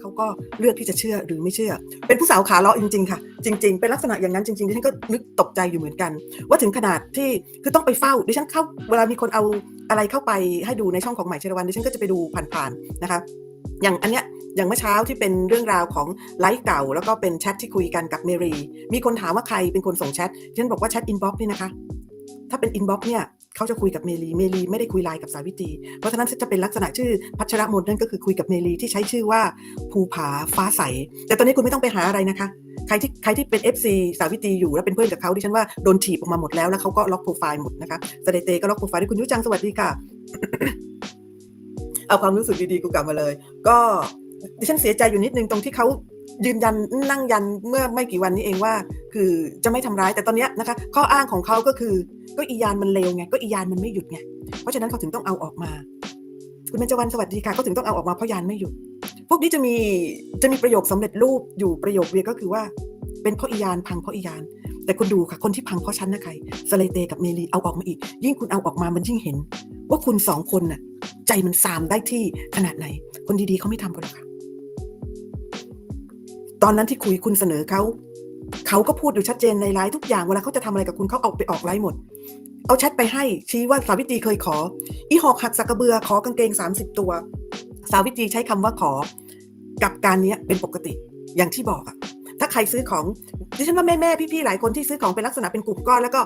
เขาก็เลือกที่จะเชื่อหรือไม่เชื่อ เป็นผู้สาวขาเลาะจริง ๆ ค่ะ จริง ๆ เป็นลักษณะอย่างนั้นจริงๆดิฉันก็นึกตกใจอยู่เหมือนกัน ว่าถึงขนาดที่คือต้องไปเฝ้าดิฉันเข้าเวลามีคนเอาอะไรเข้าไปให้ดูในช่องของใหม่เชรวันดิฉันก็จะไปดูผ่านๆนะคะ อย่างอันเนี้ยอย่างเมื่อเช้าที่เป็นเรื่องราวของไลฟ์เก่า แล้วก็เป็นแชทที่คุยกันกับเมรีมีคนถามว่าใครเป็นคนส่งแชทฉันบอกว่าแชทอินบ็อกซ์นี่นะคะ ถ้าเป็นอินบ็อกซ์เนี่ย เขาจะคุยกับเมลีเมลีไม่ได้คุยไลน์กับสาวิตรีเพราะฉะนั้นจะเป็นลักษณะชื่อพัชรมนนั่นก็คือคุยกับเมลีที่ใช้ชื่อว่าภูผาฟ้าใส แต่ตอนนี้คุณไม่ต้องไปหาอะไรนะคะ ใครที่ใครที่เป็น FC สาวิตรีอยู่แล้วเป็นเพื่อนกับเขาดิฉันว่าโดนถีบออกมาหมดแล้วแล้วเขาก็ล็อกโปรไฟล์หมดนะคะสเตเตก็ล็อกโปรไฟล์ด้วยคุณยุจังสวัสดีค่ะ เอาความรู้สึกดีๆกูกลับมาเลย ก็ดิฉันเสียใจอยู่นิดนึงตรงที่เขา ยืนยันนั่งยันเมื่อไม่กี่วันนี้เองว่า คือจะไม่ทำร้ายแต่ตอนนี้นะคะ ข้ออ้างของเขาก็คือ ก็อียานมันเลวไงก็อียานมันไม่หยุดไงเพราะฉะนั้นเขาถึงต้องเอาออกมา คุณเบญจวรรณสวัสดีค่ะเขาถึงต้องเอาออกมาเพราะยานไม่หยุด พวกนี้จะมีจะมีประโยคสำเร็จรูปอยู่ประโยคเดียวก็คือว่า เป็นเพราะอียานพังเพราะอียานแต่คุณดูค่ะคนที่พังเพราะฉันนะใครสเลเตกับเมลีเอาออกมาอีก ยิ่งคุณเอาออกมามันยิ่งเห็น ว่าคุณสองคนน่ะ ใจมันซามได้ที่ขนาดไหน คนดีๆเขาไม่ทำกันหรอกค่ะ ตอนนั้นที่คุยคุณเสนอเขาเขาก็พูดอยู่ชัดเจนในไลน์ทุกอย่างเวลาเขาจะทำอะไรกับคุณเขาเอาไปออกไลน์หมด เอาแชทไปให้ชี้ว่าสาวิตรีเคยขอ อีหอกหักสักกระเบือขอกางเกง 30 ตัว สาวิตรีใช้คำว่าขอ กับการเนี้ยเป็นปกติอย่างที่บอกอะถ้าใครซื้อของดิฉันว่าแม่แม่พี่ๆหลายคนที่ซื้อของเป็นลักษณะเป็นกลุ่มก้อนแล้วก็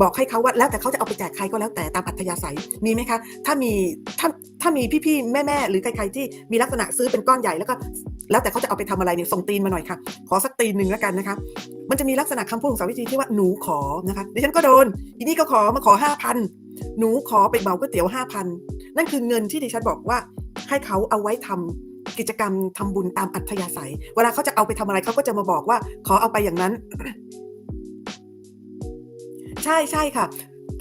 บอกให้เขาว่าแล้วแต่เขาจะเอาไปแจกใครก็แล้วแต่ตามอัธยาศัยมีไหมคะ ถ้ามีถ้าถ้ามีพี่ๆแม่ๆหรือใครๆที่มีลักษณะซื้อเป็นก้อนใหญ่แล้วก็ แล้วแต่เขาจะเอาไปทำอะไรเนี่ยส่งตีนมาหน่อยค่ะ ขอสักตีนหนึ่งแล้วกันนะคะมันจะมีลักษณะคำพูดของสาวิตรีที่ว่าหนูขอนะคะดิฉันก็โดนอีนี่ก็ขอมาขอห้าพันหนูขอไปเมาก๋วยเตี๋ยวห้าพันนั่นคือเงินที่ดิฉันบอกว่าให้เขาเอาไว้ทำกิจกรรมทำบุญตามอัธยาศัย เวลาเขาจะเอาไปทำอะไรเขาก็จะมาบอกว่า ขอเอาไปอย่างนั้น ใช่ใช่ค่ะ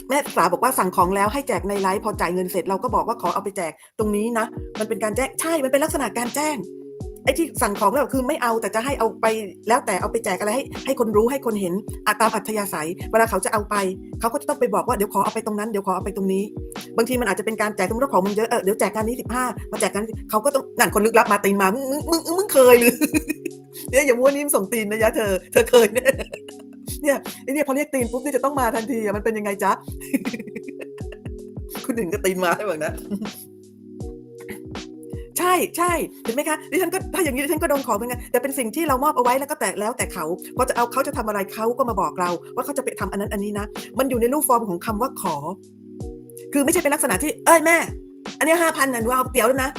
แม่สาบอกว่าสั่งของแล้วให้แจกในไลฟ์พอจ่ายเงินเสร็จเราก็บอกว่าขอเอาไปแจกตรงนี้นะ มันเป็นการแจ้งใช่มันเป็นลักษณะการแจ้งไอ้ที่สั่งของแล้วคือไม่เอาแต่จะให้เอาไปแล้วแต่เอาไปแจกอะไรให้ให้คนรู้ให้คนเห็นอะตามอัธยาศัย เวลาเขาจะเอาไป เขาก็จะต้องไปบอกว่าเดี๋ยวขอเอาไปตรงนั้นเดี๋ยวขอเอาไปตรงนี้ บางทีมันอาจจะเป็นการแจกสมมติว่าของมันเยอะเออเดี๋ยวแจกการนี้สิบห้ามาแจกกันเขาก็ต้องนั่นคนลึกลับมาตีนมามึงมึงมึงมึงเคยหรือเนี่ยอย่ามัวนิ่มส่งตีนนะยะเธอ เธอเคยเนี่ย เนี่ยไอ้เนี่ยพอเรียกตีนปุ๊บเนี่ยจะต้องมาทันทีมันเป็นยังไงจ๊ะ คุณถึงก็ตีนมาให้แบบนะใช่ใช่เห็นไหมคะดิฉันก็ถ้าอย่างนี้ดิฉันก็โดนของเหมือนกันแต่เป็นสิ่งที่เรามอบเอาไว้แล้วก็แต่แล้วแต่เขาพอจะเอาเขาจะทำอะไรเขาก็มาบอกเรา ว่าเขาจะไปทำอันนั้นอันนี้นะมันอยู่ในรูปฟอร์มของคำว่าขอ คือไม่ใช่เป็นลักษณะที่ เอ้ยแม่ อันนี้ห้าพันน่ะหนูเอาเตี๋ยวแล้วนะ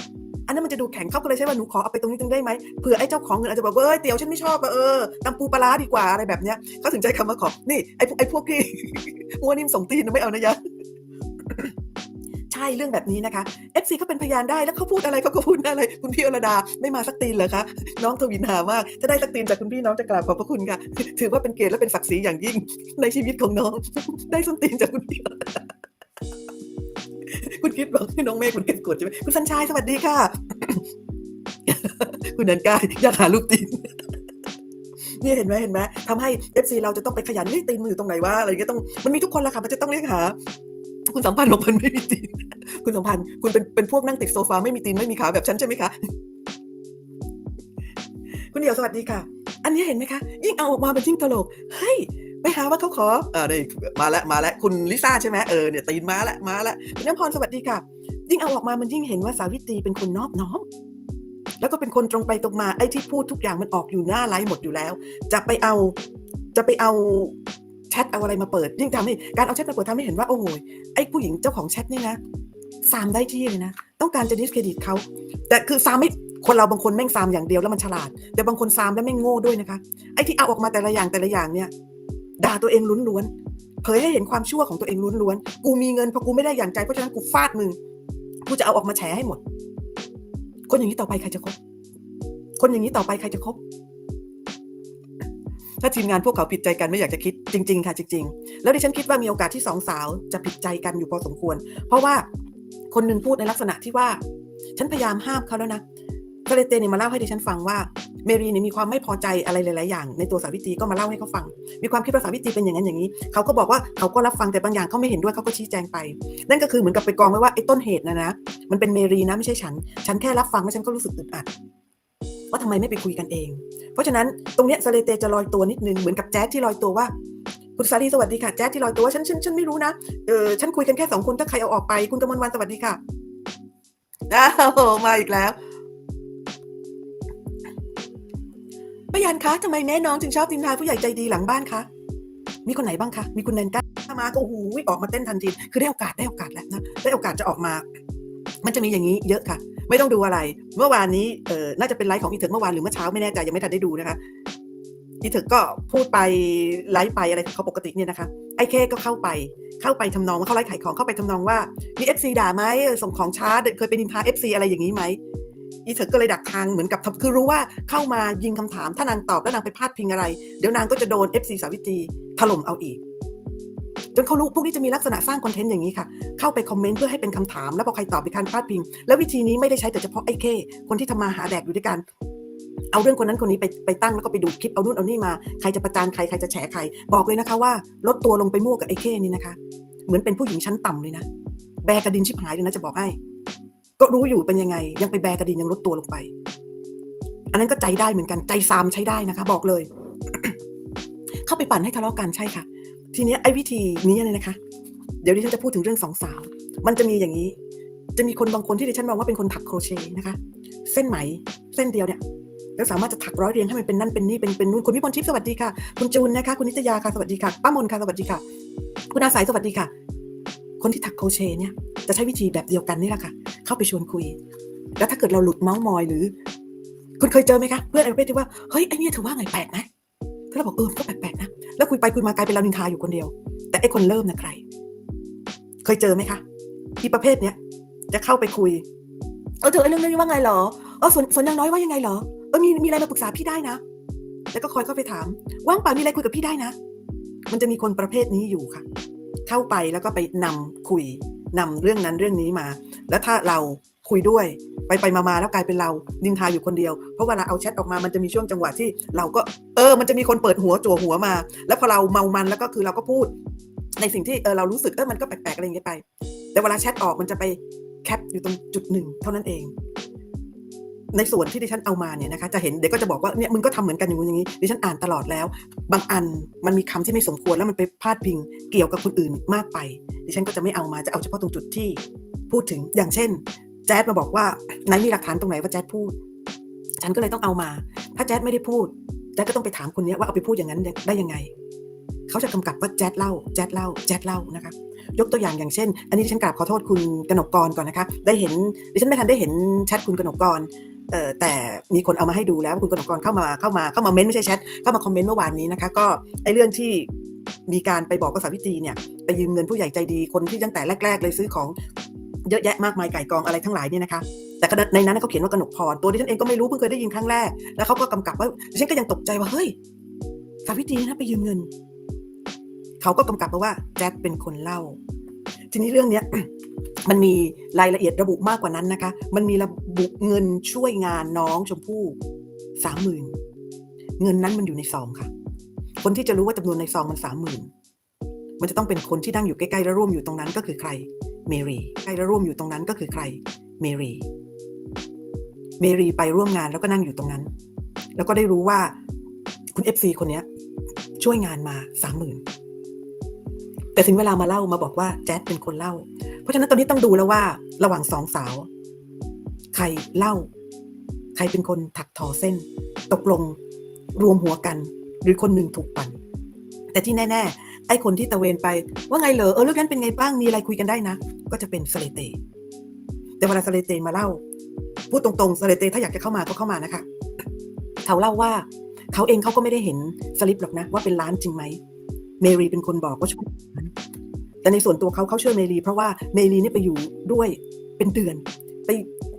อันนั้นมันจะดูแข็งเขาก็เลยใช่ว่าหนูขอเอาไปตรงนี้ตรงได้ไหมเผื่อไอ้เจ้าของเงินอาจจะบอกว่าเอ้ยเตี๋ยวฉันไม่ชอบเออตำปูปลาดีกว่าอะไรแบบเนี้ยเขาถึงใจคำว่าขอนี่ไอ้พวกไอ้พวกที่มัวนิ่มส่งตีนไม่เอานะยะใช่เรื่องแบบนี้นะคะ FC เขาเป็นพยานได้แล้วเขาพูดอะไรเขาก็พูดอะไร คุณพี่อรดาไม่มาสักตีนเหรอคะน้องทวินหามากจะได้สักตีนจากคุณพี่น้องจะกราบขอบพระคุณค่ะ ถือว่าเป็นเกียรติและเป็นศักดิ์ศรีอย่างยิ่งในชีวิตของน้อง ได้สักตีนจากคุณพี่ คุณคิดบอกให้น้องเมฆคุณเก็บกดใช่ไหมคุณสัญชัยสวัสดีค่ะ คุณนันกายอยากหาลูกตีนนี่เห็นไหมเห็นไหมทำให้ FC เราจะต้องไปขยันเฮ้ยตีนมือตรงไหนวะอะไรเงี้ยต้องมันมีทุกคนละค่ะมันจะต้องเรียกหา คุณสัมพันธ์บอกมันไม่มีตีน คุณสัมพันธ์คุณเป็นเป็นพวกนั่งติดโซฟาไม่มีตีนไม่มีขาแบบฉันใช่ไหมคะคุณเดียวสวัสดีค่ะ อันนี้เห็นไหมคะ ยิ่งเอาออกมาเป็นยิ่งตลกเฮ้ย ไปหาว่าเขาขออ่าได้มาแล้วมาแล้วคุณลิซ่าใช่ไหมเออเนี่ยตีนมาแล้วมาแล้วคุณน้ำพรสวัสดีค่ะ ยิ่งเอาออกมามันยิ่งเห็นว่าสาวิตรีเป็นคนนอบน้อมแล้วก็เป็นคนตรงไปตรงมาไอ้ที่พูดทุกอย่างมันออกอยู่หน้าไลฟ์หมดอยู่แล้ว จะไปเอาจะไปเอาแชทเอาอะไรมาเปิด ยิ่งทำให้การเอาแชทมาเปิดทำให้เห็นว่าโอ้โหไอ้ผู้หญิงเจ้าของแชทนี่นะซามได้ที่เลยนะต้องการจะดิสเครดิตเขาแต่คือซามไม่คนเราบางคนแม่งซามอย่างเดียวแล้วมันฉลาด แต่บางคนซามแล้วแม่งโง่ด้วยนะคะไอ้ที่เอาออกมาแต่ละอย่างแต่ละอย่างเนี่ย ด่าตัวเองล้วนๆเผยให้เห็นความชั่วของตัวเองล้วนๆกูมีเงินพราะกูไม่ได้อย่างใจเพราะฉะนั้นกูฟาดมึงกูจะเอาออกมาแฉให้หมด คนอย่างนี้ต่อไปใครจะคบคนอย่างนี้ต่อไปใครจะคบถ้าทีมงานพวกเขาผิดใจกันไม่อยากจะคิดจริง ๆ ค่ะจริง ๆ แล้วดิฉันคิดว่ามีโอกาสที่สองสาวจะผิดใจกันอยู่พอสมควร เพราะว่าคนหนึ่งพูดในลักษณะที่ว่า ฉันพยายามห้ามเขาแล้วนะ เลเตเนี่ยมาเล่าให้ดิฉันฟังว่าเมรีเนี่ยมีความไม่พอใจอะไรหลาย ๆ อย่าง ในตัวสาวิตรีก็มาเล่าให้เขาฟัง มีความคิดว่าสาวิตรีเป็นอย่างนั้นอย่างนี้ เขาก็บอกว่าเขาก็รับฟังแต่บางอย่างเขาไม่เห็นด้วยเขาก็ชี้แจงไป นั่นก็คือเหมือนกับไปกองไว้ว่าไอ้ต้นเหตุนะนะ มันเป็นเมรีนะไม่ใช่ฉัน ฉันแค่รับฟังแล้วฉันก็รู้สึกอึดอัดว่าทำไมไม่ไปคุยกันเอง เพราะฉะนั้นตรงเนี้ยสเลเตจะลอยตัวนิดนึงเหมือนกับแจ๊สที่ลอยตัวว่าคุณสาลีสวัสดีค่ะแจ๊สที่ลอยตัวว่าฉันฉันฉันไม่รู้นะเออฉันคุยกันแค่สองคนถ้าใครเอาออกไป คุณกมลวันสวัสดีค่ะอ้าวมาอีกแล้ว ป้ายันคะทำไมแม่น้องจึงชอบดินทาผู้ใหญ่ใจดีหลังบ้านคะ มีคนไหนบ้างคะ มีคุณแนนก้ามาก็โอ้โหออกมาเต้นทันที คือได้โอกาสได้โอกาสแล้วนะ ได้โอกาสจะออกมา มันจะมีอย่างนี้เยอะค่ะ ไม่ต้องดูอะไร เมื่อวานนี้ เออน่าจะเป็นไลฟ์ของอีเถิกเมื่อวานหรือเมื่อเช้าไม่แน่ใจยังไม่ทันได้ดูนะคะ อีเถิกก็พูดไปไลฟ์ไปอะไรของเขาปกติเนี่ยนะคะ ไอ้เคก็เข้าไป เข้าไปทำนองว่าเขาไลฟ์ขายของเข้าไปทำนองว่ามีเอฟซีด่าไหมส่งของช้าเคยเป็นินทาเอฟซีอะไรอย่างนี้ไหม อีเถิกก็เลยดักทางเหมือนกับทำคือรู้ว่าเข้ามายิงคำถาม ถ้านางตอบแล้วนางไปพาดพิงอะไร เดี๋ยวนางก็จะโดนเอฟซสาวิตรีถล่มเอาอีก จนเขารู้พวกนี้จะมีลักษณะสร้างคอนเทนต์อย่างนี้ค่ะ เข้าไปคอมเมนต์เพื่อให้เป็นคำถาม แล้วพอใครตอบไปการพาดพิง แล้ววิธีนี้ไม่ได้ใช้แต่เฉพาะไอ้เคคนที่ทำมาหาแดกอยู่ด้วยกันเอาเรื่องคนนั้นคนนี้ไปไปตั้งแล้วก็ไปดูคลิปเอานู่นเอานี่มาใครจะประจานใครใครจะแฉใคร บอกเลยนะคะว่าลดตัวลงไปมั่วกับไอ้เคนี่นะคะ เหมือนเป็นผู้หญิงชั้นต่ำเลยนะ แบกระดินชิบหายเลยนะจะบอกให้ ก็รู้อยู่เป็นยังไง ยังไปแบกระดินยังลดตัวลงไป อันนั้นก็ใจได้เหมือนกันใจซามใช้ได้นะคะ บอกเลย เข้าไปปั่นให้ทะเลาะกันใช่ค่ะ ทีนี้ไอ้วิธีนี้เนี่ยนะคะ เดี๋ยวดิฉันจะพูดถึงเรื่องสองสาว มันจะมีอย่างนี้ จะมีคนบางคนที่ดิฉันมองว่าเป็นคนถักโครเชต์นะคะ เส้นไหม เส้นเดียวเนี่ยแล้วสามารถจะถักร้อยเรียงให้มันเป็นนั่นเป็นนี่เป็นเป็นนู่นคุณพิมลทิพย์สวัสดีค่ะ คุณจูนนะคะ คุณนิตยาค่ะสวัสดีค่ะป้ามนค่ะสวัสดีค่ะ คุณอาสายสวัสดีค่ะ คนที่ถักโคเชเนี่ยจะใช้วิธีแบบเดียวกันนี่แหละค่ะ เข้าไปชวนคุย แล้วถ้าเกิดเราหลุดเมาส์มอยหรือ คุณเคยเจอไหมคะเพื่อนไอ้ประเภทที่ว่าเฮ้ยไอเนี่ยเธอว่าไงแปลกไหมถ้าเราบอกเออก็แปลกๆนะแล้วคุยไปคุยมากลายเป็นเรานินทาอยู่คนเดียว แต่ไอคนเริ่มนะใคร เคยเจอไหมคะที่ประเภทเนี้ยจะเข้าไปคุยเออเธอไอเรื่องนี้ว่าไงเหรอเออส่วนส่วนยังน้อยว่ายังไงเหรอเออมีมีอะไรมาปรึกษาพี่ได้นะแล้วก็คอยเข้าไปถาม ว่างเปล่ามีอะไรคุยกับพี่ได้นะ มันจะมีคนประเภทนี้อยู่ค่ะ เข้าไปแล้วก็ไปนำคุยนำเรื่องนั้นเรื่องนี้มา แล้วถ้าเราคุยด้วยไปไปมาๆแล้วกลายเป็นเรานินทาอยู่คนเดียว เพราะเวลาเอาแชทออกมามันจะมีช่วงจังหวะที่เราก็เออ มันจะมีคนเปิดหัวจั่วหัวมา แล้วพอเราเมามันแล้วก็คือเราก็พูด ในสิ่งที่เออเรารู้สึกเออมันก็แปลกๆอะไรอย่างเงี้ยไป แต่เวลาแชทออกมันจะไปแคปอยู่ตรงจุดหนึ่งเท่านั้นเอง ในส่วนที่ดิฉันเอามาเนี่ยนะคะจะเห็นเด็กก็จะบอกว่าเนี่ยมึงก็ทำเหมือนกันอย่างนู้นอย่างนี้ดิฉันอ่านตลอดแล้ว บางอันมันมีคำที่ไม่สมควรแล้วมันไปพาดพิงเกี่ยวกับคนอื่นมากไป ดิฉันก็จะไม่เอามาจะเอาเฉพาะตรงจุดที่พูดถึงอย่างเช่น แจ๊ดมาบอกว่าไหนมีหลักฐานตรงไหนว่าแจ๊ดพูด ฉันก็เลยต้องเอามา ถ้าแจ๊ดไม่ได้พูดแจ๊ดก็ต้องไปถามคนนี้ว่าเอาไปพูดอย่างนั้นได้ยังไงเขาจะกำกับว่าแจ๊ดเล่าแจ๊ดเล่าแจ๊ดเล่านะคะยกตัวอย่างอย่างเช่น อันนี้ดิฉันกราบขอโทษคุณกนกกรก่อนนะคะ ได้เห็นดิฉันไม่ทันได้เห็นแชทคุณกนกกร แต่มีคนเอามาให้ดูแล้วคุณกนกกรเข้ามาเข้ามาเข้ามาเม้นไม่ใช่แชทเข้ามาคอมเมนต์เมื่อวานนี้นะคะก็ไอเรื่องที่มีการไปบอกกับสาวิตรีเนี่ยไปยืมเงินผู้ใหญ่ใจดีคนที่ตั้งแต่แรก ๆ เลยซื้อของเยอะแยะมากมายไก่กองอะไรทั้งหลายเนี่ยนะคะแต่ในนั้นเขาเขียนว่ากนกพรตัวดิฉันเองก็ไม่รู้เพิ่งเคยได้ยินครั้งแรกแล้วเขาก็กำกับว่าดิฉันก็ยังตกใจว่าเฮ้ยสาวิตรีนะไปยืมเงิน เขาก็กำกับมาว่าแจ๊ดเป็นคนเล่า ทีนี้เรื่องเนี้ย มันมีรายละเอียดระบุมากกว่านั้นนะคะ มันมีระบุเงินช่วยงานน้องชมพู่สามหมื่นเงินนั้นมันอยู่ในซองค่ะ คนที่จะรู้ว่าจำนวนในซองมันสามหมื่นมันจะต้องเป็นคนที่นั่งอยู่ใกล้ๆและร่วมอยู่ตรงนั้นก็คือใคร เมรีใกล้และร่วมอยู่ตรงนั้นก็คือใคร เมรีเมรีไปร่วมงานแล้วก็นั่งอยู่ตรงนั้น แล้วก็ได้รู้ว่าคุณเอฟซีคนนี้ช่วยงานมาสามหมื่นแต่ถึงเวลามาเล่ามาบอกว่าแจ๊ดเป็นคนเล่า เพราะฉะนั้นตอนนี้ต้องดูแล้วว่า ระหว่างสองสาว ใครเล่า ใครเป็นคนถักทอเส้น ตกลงรวมหัวกัน หรือคนหนึ่งถูกปั่น แต่ที่แน่ ๆ ไอ้คนที่ตะเวนไป ว่าไงเหรอเออเรื่องนั้นเป็นไงบ้างมีอะไรคุยกันได้นะ ก็จะเป็นสเลเต แต่เวลาสเลเตมาเล่า พูดตรงๆสเลเตถ้าอยากจะเข้ามาก็เข้ามานะคะเขาเล่าว่าเขาเองเขาก็ไม่ได้เห็นสลิปหรอกนะ ว่าเป็นล้านจริงไหมเมรีเป็นคนบอกว่าช่วย แต่ในส่วนตัวเขาเขาเชื่อเมรีเพราะว่าเมรีนี่ไปอยู่ด้วยเป็นเดือนไป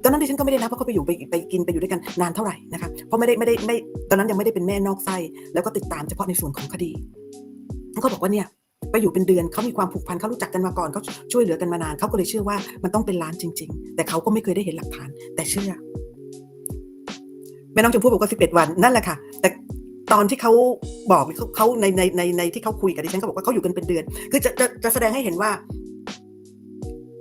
ตอนนั้นดิฉันก็ไม่ได้นับว่าะเขาไปอยู่ไปไปกินไปอยู่ด้วยกันนานเท่าไหร่นะคะเพราะไม่ได้ไม่ได้ไม่ตอนนั้นยังไม่ได้เป็นแม่นอกไส้แล้วก็ติดตามเฉพาะในส่วนของคดีเขาบอกว่าเนี่ยไปอยู่เป็นเดือนเขามีความผูกพันเขารู้จักกันมาก่อนเขาช่วยเหลือกันมานานเขาก็เลยเชื่อว่ามันต้องเป็นล้านจริง ๆ แต่เขาก็ไม่เคยได้เห็นหลักฐาน แต่เชื่อแม่น้องชมพู่บอกว่าสิบเอ็ดวันนั่นแหละค่ะ แต่ตอนที่เขา บอกเขาในในในในที่เขาคุยกับดิฉันเขาบอกว่าเขาอยู่กันเป็นเดือน คือจะจะจะแสดงให้เห็นว่า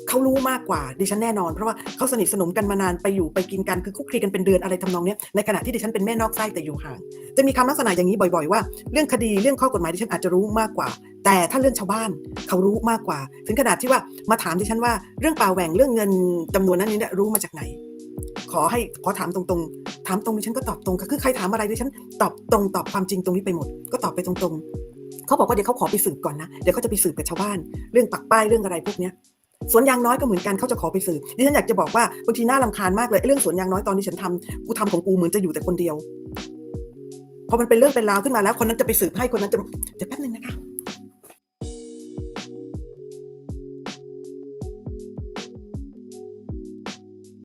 เขารู้มากกว่าดิฉันแน่นอนเพราะว่าเขาสนิทสนมกันมานานไปอยู่ไปกินกันคือคุกคีกันเป็นเดือนอะไรทำนองเนี้ยในขณะที่ดิฉันเป็นแม่นอกไส้แต่อยู่ห่าง จะมีคำลักษณะอย่างนี้บ่อยๆว่าเรื่องคดีเรื่องข้อกฎหมายดิฉันอาจจะรู้มากกว่า แต่ถ้าเรื่องชาวบ้านเขารู้มากกว่า ถึงขนาดที่ว่ามาถามดิฉันว่าเรื่องป่าแหว่งเรื่องเงินจำนวนนั้นนี้รู้มาจากไหน ขอให้ขอถามตรงๆ ถามตรงดิฉันก็ตอบตรงค่ะคือใครถามอะไรดิฉันตอบตรงตอบความจริงตรงนี้ไปหมด ก็ตอบไปตรงๆเขาบอกว่าเดี๋ยวเขาขอไปสืบก่อนนะเดี๋ยวเขาจะไปสืบกับชาวบ้าน เรื่องปักป้ายเรื่องอะไรพวกเนี้ยสวนยางน้อยก็เหมือนกันเขาจะขอไปสืบดิฉันอยากจะบอกว่าบางทีน่ารำคาญมากเลยเรื่องสวนยางน้อยตอนที่ฉันทำกูทำของกูเหมือนจะอยู่แต่คนเดียวพอมันเป็นเรื่องเป็นราวขึ้นมาแล้วคนนั้นจะไปสืบให้คนนั้นจะเดี๋ยวแป๊บนึงนะคะ